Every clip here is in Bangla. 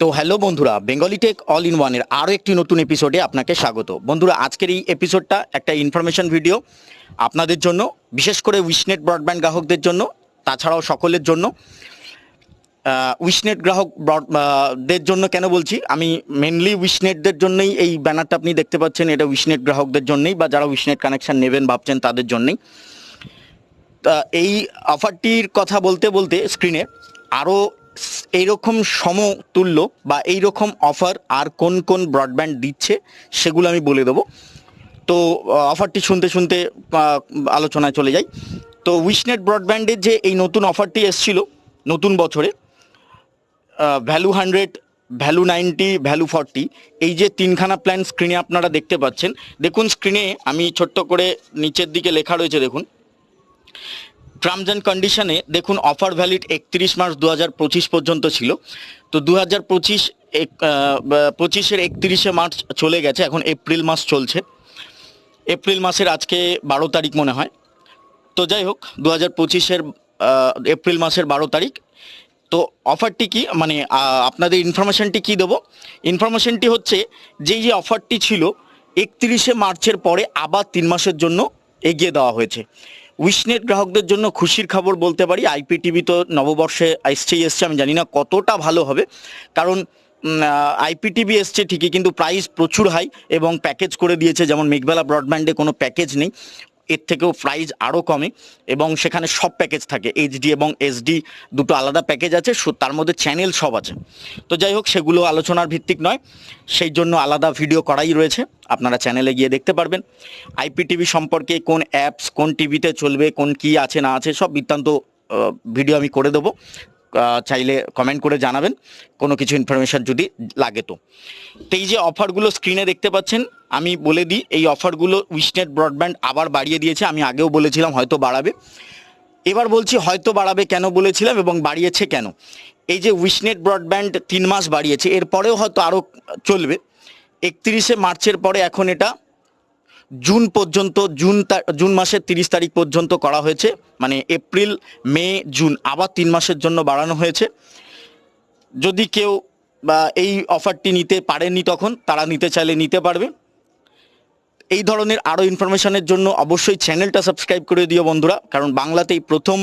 তো হ্যালো বন্ধুরা বেঙ্গলি টেক অল ইন ওয়ানের আরও একটি নতুন এপিসোডে আপনাকে স্বাগত। বন্ধুরা, আজকের এই এপিসোডটা একটা ইনফরমেশন ভিডিও আপনাদের জন্য, বিশেষ করে উইশনেট ব্রডব্যান্ড গ্রাহকদের জন্য, তাছাড়াও সকলের জন্য। উইশনেট গ্রাহক দের জন্য কেন বলছি? আমি মেনলি উইশনেটদের জন্যই এই ব্যানারটা আপনি দেখতে পাচ্ছেন, এটা উইশনেট গ্রাহকদের জন্যই বা যারা উইশনেট কানেকশান নেবেন, ভাবছেন তাদের জন্যই। এই অফারটির কথা বলতে বলতে স্ক্রিনে আরও এইরকম সমতুল্য বা এইরকম অফার আর কোন কোন ব্রডব্যান্ড দিচ্ছে সেগুলো আমি বলে দেবো। তো অফারটি শুনতে শুনতে আলোচনায় চলে যাই। তো উইশনেট ব্রডব্যান্ডের যে এই নতুন অফারটি এসছিল নতুন বছরে value hundred value ninety value forty এই যে তিনখানা প্ল্যান স্ক্রিনে আপনারা দেখতে পাচ্ছেন। দেখুন স্ক্রিনে আমি ছোট্ট করে নিচের দিকে লেখা রয়েছে, দেখুন। টার্মস অ্যান্ড কন্ডিশনে দেখুন অফার ভ্যালিড একত্রিশ মার্চ দু হাজার পঁচিশ পর্যন্ত ছিল। তো দু হাজার পঁচিশ পঁচিশের একত্রিশে মার্চ চলে গেছে, এখন এপ্রিল মাস চলছে। এপ্রিল মাসের আজকে বারো তারিখ মনে হয়। তো যাই হোক দু হাজার পঁচিশের এপ্রিল মাসের বারো তারিখ। তো অফারটি কি? মানে আপনাদের ইনফরমেশনটি কি দেবো? ইনফরমেশনটি হচ্ছে যে যে অফারটি ছিল, একত্রিশে মার্চের পরে আবার তিন মাসের জন্য এগিয়ে দেওয়া হয়েছে। উইশনেট গ্রাহকদের জন্য খুশির খবর বলতে পারি। আইপিটিভি তো নববর্ষে এসছেই এসছে, আমি জানি না কতটা ভালো হবে। কারণ আইপিটিভি এসছে ঠিকই, কিন্তু প্রাইস প্রচুর হাই এবং প্যাকেজ করে দিয়েছে। যেমন মেঘবেলা ব্রডব্যান্ডে কোনো প্যাকেজ নেই। এর থেকেও প্রাইস আরও কমে এবং সেখানে সব প্যাকেজ থাকে এইচডি এবং এসডি দুটো আলাদা প্যাকেজ আছে তার মধ্যে চ্যানেল সব আছে। তো যাই হোক, সেগুলো আলোচনার ভিত্তিক নয়, সেই জন্য আলাদা ভিডিও করাই রয়েছে, আপনারা চ্যানেলে গিয়ে দেখতে পারবেন। আইপিটিভি সম্পর্কে কোন অ্যাপস কোন টিভিতে চলবে, কোন কি আছে, না আছে, সব বৃত্তান্ত ভিডিও আমি করে দেবো। চাইলে কমেন্ট করে জানাবেন, কোনো কিছু ইনফরমেশন যদি লাগে তো। তো এই যে অফারগুলো স্ক্রিনে দেখতে পাচ্ছেন আমি বলে দিই, এই অফারগুলো উইশনেট ব্রডব্যান্ড আবার বাড়িয়ে দিয়েছে, আমি আগেও বলেছিলাম হয়তো বাড়াবে। এবার বলছি হয়তো বাড়াবে কেন বলেছিলাম এবং বাড়িয়েছে কেন? এই যে উইশনেট ব্রডব্যান্ড তিন মাস বাড়িয়েছে এরপরেও হয়তো আরও চলবে। একত্রিশে মার্চের পরে এখন এটা জুন পর্যন্ত, জুন জুন মাসের তিরিশ তারিখ পর্যন্ত করা হয়েছে মানে এপ্রিল, মে, জুন, আবার তিন মাসের জন্য বাড়ানো হয়েছে। যদি কেউ বা এই অফারটি নিতে পারেনি তখন, তারা নিতে চাইলে নিতে পারবে। এই ধরনের আরও ইনফরমেশনের জন্য অবশ্যই চ্যানেলটা সাবস্ক্রাইব করে দিও বন্ধুরা। কারণ বাংলাতেই প্রথম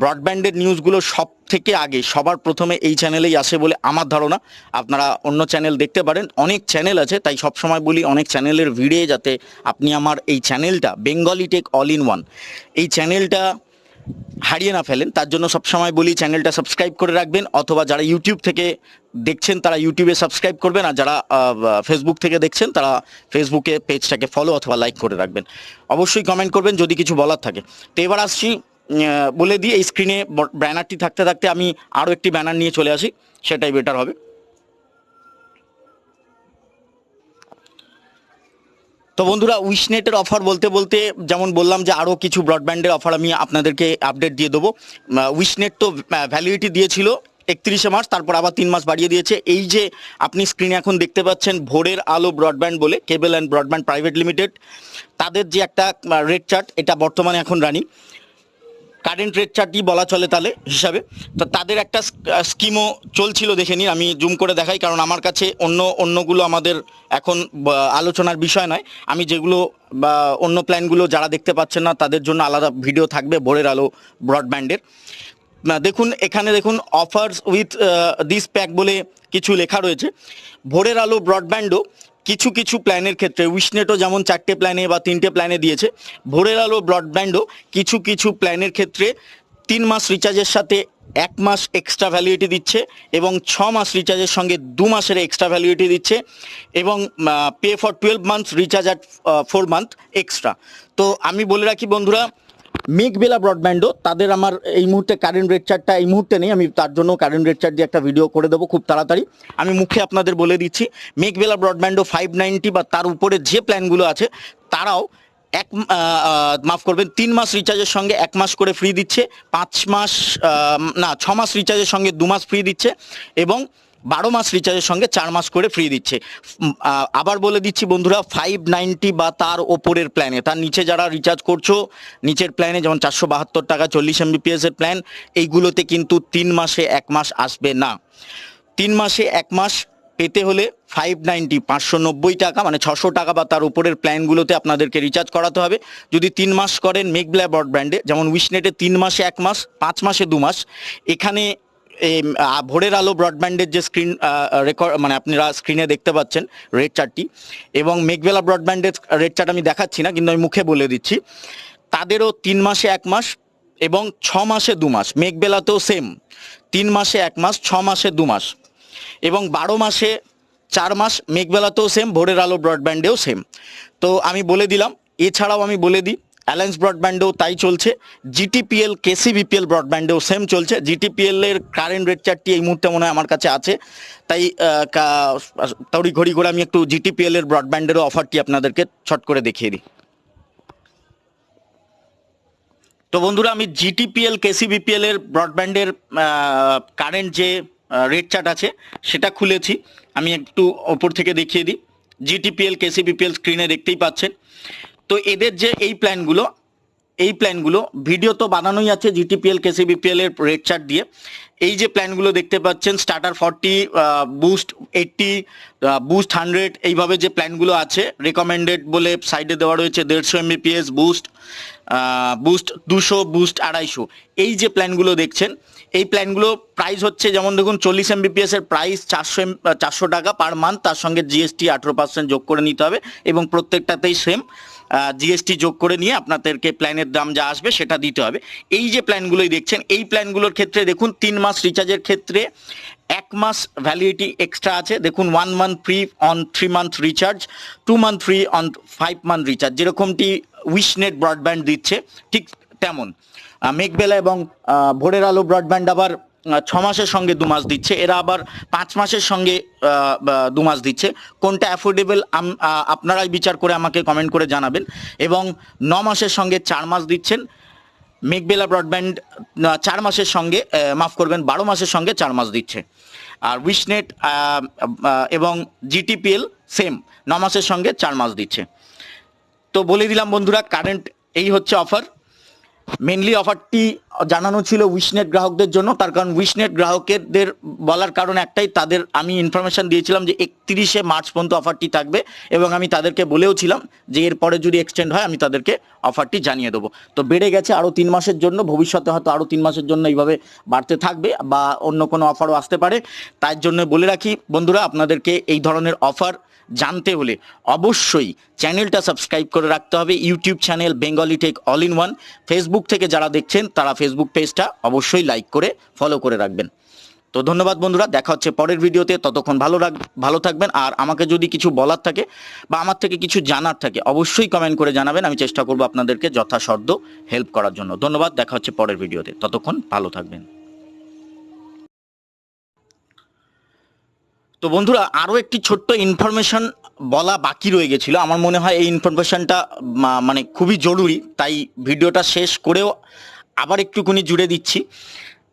ব্রডব্যান্ডের নিউজগুলো সব থেকে আগে, সবার প্রথমে এই চ্যানেলেই আসে বলে আমার ধারণা। আপনারা অন্য চ্যানেল দেখতে পারেন, অনেক চ্যানেল আছে, তাই সব সময় বলি অনেক চ্যানেলের ভিড়ে যাতে আপনি আমার এই চ্যানেলটা Bengali tech all in one এই চ্যানেলটা হারিয়ে না ফেলেন। তার জন্য সবসময় বলি, চ্যানেলটা সাবস্ক্রাইব করে রাখবেন, অথবা যারা ইউটিউব থেকে দেখছেন, তারা ইউটিউবে সাবস্ক্রাইব করবেন, আর যারা ফেসবুক থেকে দেখছেন, তারা ফেসবুকে পেজটাকে ফলো অথবা লাইক করে রাখবেন। অবশ্যই কমেন্ট করবেন, যদি কিছু বলার থাকে। তো এবার আসছি বলে দিই, এই স্ক্রিনে ব্যানারটি থাকতে থাকতে আমি আরও একটি ব্যানার নিয়ে চলে আসি, সেটাই বেটার হবে। তো বন্ধুরা উইশনেটের অফার বলতে বলতে যেমন বললাম যে আরও কিছু ব্রডব্যান্ডের অফার আমি আপনাদেরকে আপডেট দিয়ে দেবো। উইশনেট তো ভ্যালিডিটি দিয়েছিল একত্রিশে মার্চ, তারপর আবার তিন মাস বাড়িয়ে দিয়েছে। এই যে আপনি স্ক্রিনে এখন দেখতে পাচ্ছেন ভোরের আলো ব্রডব্যান্ড বলে cable and broadband private limited তাদের যে একটা রেড চার্ট এটা বর্তমানে এখন রানিং কারেন্ট রেট চার্টই বলা চলে তাহলে হিসাবে? তো তাদের একটা স্কিমও চলছিল দেখে নিন, আমি জুম করে দেখাই, কারণ আমার কাছে অন্য, অন্যগুলো আমাদের এখন আলোচনার বিষয় নয়। আমি যেগুলো বা, অন্য প্ল্যানগুলো যারা দেখতে পাচ্ছেন না, তাদের জন্য আলাদা ভিডিও থাকবে ভোরের আলো ব্রডব্যান্ডের দেখুন, এখানে দেখুন অফার্স উইথ দিস প্যাক বলে কিছু লেখা রয়েছে। ভোরের আলো ব্রডব্যান্ডও কিছু কিছু প্ল্যানের ক্ষেত্রে উইশনেটও যেমন চারটে প্ল্যানে বা তিনটে প্ল্যানে দিয়েছে ভোরের আলো ব্রডব্যান্ডও কিছু কিছু প্ল্যানের ক্ষেত্রে তিন মাস রিচার্জের সাথে এক মাস এক্সট্রা ভ্যালিডিটি দিচ্ছে এবং ছ মাস রিচার্জের সঙ্গে দু মাসের এক্সট্রা ভ্যালিডিটি দিচ্ছে এবং pay for twelve months recharge at four month extra তো আমি বলে রাখি বন্ধুরা মেঘবেলা ব্রডব্যান্ডও তাদের আমার এই মুহূর্তে কারেন্ট রেট চার্টটা এই মুহূর্তে নেই। আমি তার জন্য কারেন্ট রেট চার্ট দিয়ে একটা ভিডিও করে দেবো খুব তাড়াতাড়ি। আমি মুখে আপনাদের বলে দিচ্ছি মেঘবেলা ব্রডব্যান্ডও ফাইভ নাইনটি বা তার উপরে যে প্ল্যানগুলো আছে, তারাও এক মাফ করবেন, তিন মাস রিচার্জের সঙ্গে এক মাস করে ফ্রি দিচ্ছে, পাঁচ মাস না, ছ মাস রিচার্জের সঙ্গে দু মাস ফ্রি দিচ্ছে এবং বারো মাস রিচার্জের সঙ্গে চার মাস করে ফ্রি দিচ্ছে। আবার বলে দিচ্ছি বন্ধুরা ফাইভ নাইনটি বা তার ওপরের প্ল্যানে তার নিচে যারা রিচার্জ করছ, নিচের প্ল্যানে যেমন চারশো বাহাত্তর টাকা, চল্লিশ এমবিপিএস এর প্ল্যান এইগুলোতে কিন্তু তিন মাসে এক মাস আসবে না। তিন মাসে এক মাস পেতে হলে ফাইভ নাইনটি পাঁচশো নব্বই টাকা মানে ছশো টাকা বা তার উপরের প্ল্যানগুলোতে আপনাদেরকে রিচার্জ করাতে হবে। যদি তিন মাস করেন মেঘবেলা ব্রডব্যান্ডে যেমন উইশনেটে তিন মাসে এক মাস, পাঁচ মাসে দু মাস, এখানে আ, ভোরের আলো ব্রডব্যান্ডের যে স্ক্রিন রেকর্ড মানে আপনারা স্ক্রিনে দেখতে পাচ্ছেন রেড চার্টটি এবং মেঘবেলা ব্রডব্যান্ডের রেড চার্ট আমি দেখাচ্ছি না কিন্তু আমি মুখে বলে দিচ্ছি। তাদেরও তিন মাসে এক মাস এবং ছ মাসে দু মাস মেঘবেলাতেও সেম তিন মাসে এক মাস ছ মাসে দু মাস এবং বারো মাসে চার মাস মেঘবেলাতেও সেম ভোরের আলো ব্রডব্যান্ডেও সেম তো আমি বলে দিলাম এছাড়াও আমি বলে দিই অ্যালায়েন্স ব্রডব্যান্ডেও তাই চলছে। জিটিপিএল কেসি বিপিএল ব্রডব্যান্ডেও সেম চলছে। জিটিপিএল এর কারেন্ট রেট চার্টটি এই মুহূর্তে মনে হয় আমার কাছে আছে। তাই তড়ি ঘড়ি করে আমি একটু জিটিপিএল এর ব্রডব্যান্ডেরও অফারটি আপনাদেরকে ছট করে দেখিয়ে দিই। তো বন্ধুরা, আমি জিটিপিএল কেসিবিপিএল এর ব্রডব্যান্ডের কারেন্ট যে রেট চার্ট আছে, সেটা খুলেছি। আমি একটু ওপর থেকে দেখিয়ে দিই। জিটিপিএল কেসিবিপিএল স্ক্রিনে দেখতেই পাচ্ছেন। তো এদের যে এই প্ল্যানগুলো এই প্ল্যানগুলো ভিডিও তো বানানোই আছে জিটিপিএল কেসিবিপিএল এর রেট চার্ট দিয়ে। এই যে প্ল্যানগুলো দেখতে পাচ্ছেন starter forty boost eighty boost hundred এইভাবে যে প্ল্যানগুলো আছে রেকমেন্ডেড বলে সাইডে দেওয়া রয়েছে দেড়শো এমবিপিএস বুস্ট বুস্ট দুশো বুস্ট আড়াইশো। এই যে প্ল্যানগুলো দেখছেন, এই প্ল্যানগুলো প্রাইস হচ্ছে যেমন দেখুন চল্লিশ এমবিপিএস এর প্রাইস চারশো এম, চারশো টাকা পার মান্থ তার সঙ্গে জিএসটি আঠেরো পার্সেন্ট যোগ করে নিতে হবে এবং প্রত্যেকটাতেই সেম জিএসটি যোগ করে নিয়ে আপনাদেরকে প্ল্যানের দাম যা আসবে সেটা দিতে হবে। এই যে প্ল্যানগুলোই দেখছেন, এই প্ল্যানগুলোর ক্ষেত্রে দেখুন, তিন মাস রিচার্জের ক্ষেত্রে এক মাস ভ্যালিডিটি এক্সট্রা আছে। দেখুন one month free on three month recharge two month free on five month recharge যেরকমটি Wishnet broadband দিচ্ছে, ঠিক তেমন। মেঘবেলা এবং ভোরের আলো ব্রডব্যান্ড আবার ছ মাসের সঙ্গে দু মাস দিচ্ছে। এরা আবার পাঁচ মাসের সঙ্গে দু মাস দিচ্ছে। কোনটা অ্যাফোর্ডেবল আপনারাই বিচার করে আমাকে কমেন্ট করে জানাবেন। এবং ন মাসের সঙ্গে চার মাস দিচ্ছেন। মেঘবেলা ব্রডব্যান্ড চার মাসের সঙ্গে মাফ করবেন, বারো মাসের সঙ্গে চার মাস দিচ্ছে। আর উইশনেট এবং জিটিপিএল সেম ন মাসের সঙ্গে চার মাস দিচ্ছে। তো বলে দিলাম বন্ধুরা কারেন্ট এই হচ্ছে অফার মেনলি অফারটি জানানো ছিল উইশনেট গ্রাহকদের জন্য। তার কারণ উইশনেট গ্রাহকদের বলার কারণ একটাই, তাদের আমি ইনফরমেশন দিয়েছিলাম যে একত্রিশে মার্চ পর্যন্ত অফারটি থাকবে এবং আমি তাদেরকে বলেও ছিলাম যে এরপরে যদি এক্সটেন্ড হয়, আমি তাদেরকে অফারটি জানিয়ে দেবো। তো বেড়ে গেছে আরও তিন মাসের জন্য, ভবিষ্যতে হয়তো আরও তিন মাসের জন্য এইভাবে বাড়তে থাকবে বা অন্য কোনো অফারও আসতে পারে। তার জন্য বলে রাখি বন্ধুরা, আপনাদেরকে এই ধরনের অফার জানতে হলে অবশ্যই চ্যানেলটা সাবস্ক্রাইব করে রাখতে হবে। YouTube channel Bengali tech all in one Facebook থেকে যারা দেখছেন, তারা ফেসবুক পেজটা অবশ্যই লাইক করে ফলো করে রাখবেন। তো ধন্যবাদ বন্ধুরা, দেখা হচ্ছে পরের ভিডিওতে, ততক্ষণ ভালো রাখ, ভালো থাকবেন। আর আমাকে যদি কিছু বলার থাকে বা আমার থেকে কিছু জানার থাকে, অবশ্যই কমেন্ট করে জানাবেন। আমি চেষ্টা করব আপনাদেরকে যথাসাধ্য হেল্প করার জন্য। ধন্যবাদ, দেখা হচ্ছে পরের ভিডিওতে। ততক্ষণ ভালো থাকবেন। তো বন্ধুরা, আরও একটি ছোট্ট ইনফরমেশন বলা বাকি রয়ে গেছিল। আমার মনে হয় এই ইনফরমেশনটা মানে খুবই জরুরি। তাই ভিডিওটা শেষ করেও আবার একটুকুনি জুড়ে দিচ্ছি।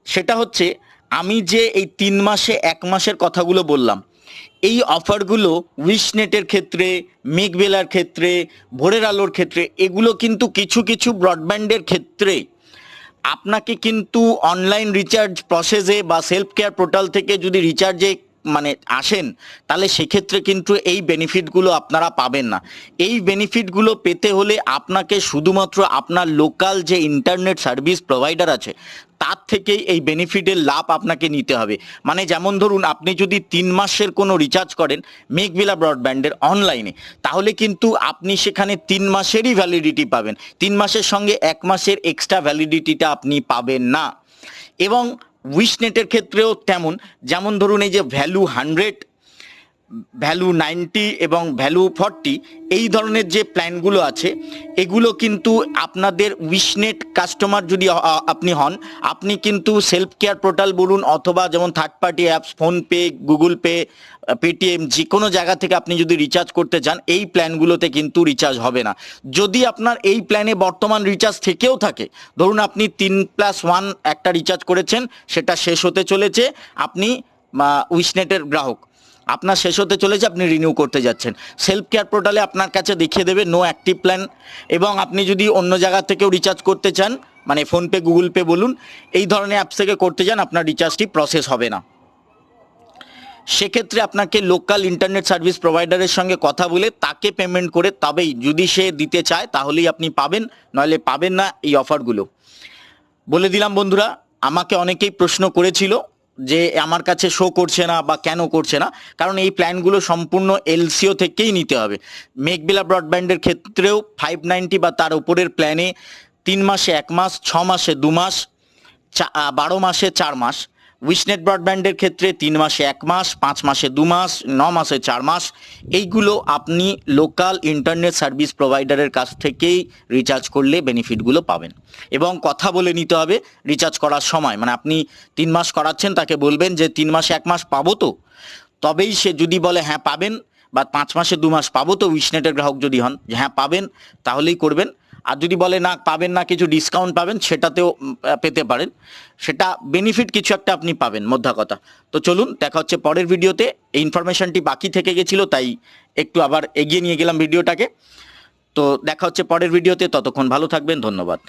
সেটা হচ্ছে, আমি যে এই তিন মাসে, এক মাসের কথাগুলো বললাম, এই অফারগুলো উইশনেটের ক্ষেত্রে, মেঘবেলার ক্ষেত্রে, ভোরের আলোর ক্ষেত্রে, এগুলো কিন্তু কিছু কিছু ব্রডব্যান্ডের ক্ষেত্রে, আপনাকে কিন্তু অনলাইন রিচার্জ প্রসেসে বা সেলফ কেয়ার পোর্টাল থেকে যদি রিচার্জে মানে আসেন, তাহলে সেক্ষেত্রে কিন্তু এই বেনিফিটগুলো আপনারা পাবেন না। এই বেনিফিটগুলো পেতে হলে আপনাকে শুধুমাত্র আপনার লোকাল যে ইন্টারনেট সার্ভিস প্রোভাইডার আছে, তার থেকেই এই বেনিফিটের লাভ আপনাকে নিতে হবে। মানে যেমন ধরুন, আপনি যদি তিন মাসের কোনো রিচার্জ করেন মেঘবিলা ব্রডব্যান্ডের অনলাইনে তাহলে কিন্তু আপনি সেখানে তিন মাসেরই ভ্যালিডিটি পাবেন। তিন মাসের সঙ্গে এক মাসের এক্সট্রা ভ্যালিডিটিটা আপনি পাবেন না। এবং উইশনেটের ক্ষেত্রেও তেমন। যেমন ধরুন এই যে ভ্যালু হান্ড্রেড ভ্যালু নাইনটি এবং ভ্যালু ফর্টি, এই ধরনের যে প্ল্যানগুলো আছে, এগুলো কিন্তু আপনাদের উইশনেট কাস্টমার যদি আপনি হন, আপনি কিন্তু সেলফ কেয়ার পোর্টাল বলুন অথবা যেমন third party apps PhonePe, Google Pay Paytm, যে কোনো জায়গা থেকে আপনি যদি রিচার্জ করতে চান, এই প্ল্যানগুলোতে কিন্তু রিচার্জ হবে না। যদি আপনার এই প্ল্যানে বর্তমান রিচার্জ থেকেও থাকে, ধরুন আপনি তিন প্লাস ওয়ান একটা রিচার্জ করেছেন, সেটা শেষ হতে চলেছে, আপনি উইশনেটের গ্রাহক। আপনার শেষ হতে চলেছে, আপনি রিনিউ করতে যাচ্ছেন। সেলফ কেয়ার পোর্টালে আপনার কাছে দেখিয়ে দেবে নো অ্যাক্টিভ প্ল্যান এবং আপনি যদি অন্য জায়গা থেকেও রিচার্জ করতে চান মানে ফোনপে গুগল পে বলুন, এই ধরনের অ্যাপস থেকে করতে চান আপনার রিচার্জটি প্রসেস হবে না। সেক্ষেত্রে আপনাকে লোকাল ইন্টারনেট সার্ভিস প্রোভাইডারের সঙ্গে কথা বলে তাকে পেমেন্ট করে তবেই, যদি সে দিতে চায়, তাহলেই আপনি পাবেন, নইলে পাবেন না এই অফারগুলো বলে দিলাম বন্ধুরা, আমাকে অনেকেই প্রশ্ন করেছিল যে আমার কাছে শো করছে না বা কেন করছে না, কারণ এই প্ল্যানগুলো সম্পূর্ণ এলসিও থেকেই নিতে হবে। মেঘবিলা ব্রডব্যান্ডের ক্ষেত্রেও ফাইভ নাইনটি বা তার উপরের প্ল্যানে তিন মাসে এক মাস, ছ মাসে দু মাস বারো মাসে চার মাস। উইশনেট ব্রডব্যান্ডের ক্ষেত্রে তিন মাসে এক মাস, পাঁচ মাসে দু মাস, ন মাসে চার মাস। এইগুলো আপনি লোকাল ইন্টারনেট সার্ভিস প্রোভাইডারের কাছ থেকেই রিচার্জ করলে বেনিফিটগুলো পাবেন। এবং কথা বলে নিতে হবে, রিচার্জ করার সময়। মানে আপনি তিন মাস করাচ্ছেন, তাকে বলবেন যে তিন মাসে এক মাস পাবো তো। তবেই সে যদি বলে হ্যাঁ পাবেন, বা পাঁচ মাসে দু মাস পাবো তো উইসনেটের গ্রাহক যদি হন, যে হ্যাঁ পাবেন, তাহলেই করবেন। আর যদি বলে না, পাবেন না, কিছু ডিসকাউন্ট পাবেন, সেটাতেও পেতে পারেন। সেটা বেনিফিট কিছু একটা আপনি পাবেন, মধ্যা কথা। তো চলুন, দেখা হচ্ছে পরের ভিডিওতে। এই ইনফরমেশানটি বাকি থেকে গেছিল, তাই একটু আবার এগিয়ে নিয়ে গেলাম ভিডিওটাকে। তো দেখা হচ্ছে পরের ভিডিওতে, ততক্ষণ ভালো থাকবেন, ধন্যবাদ।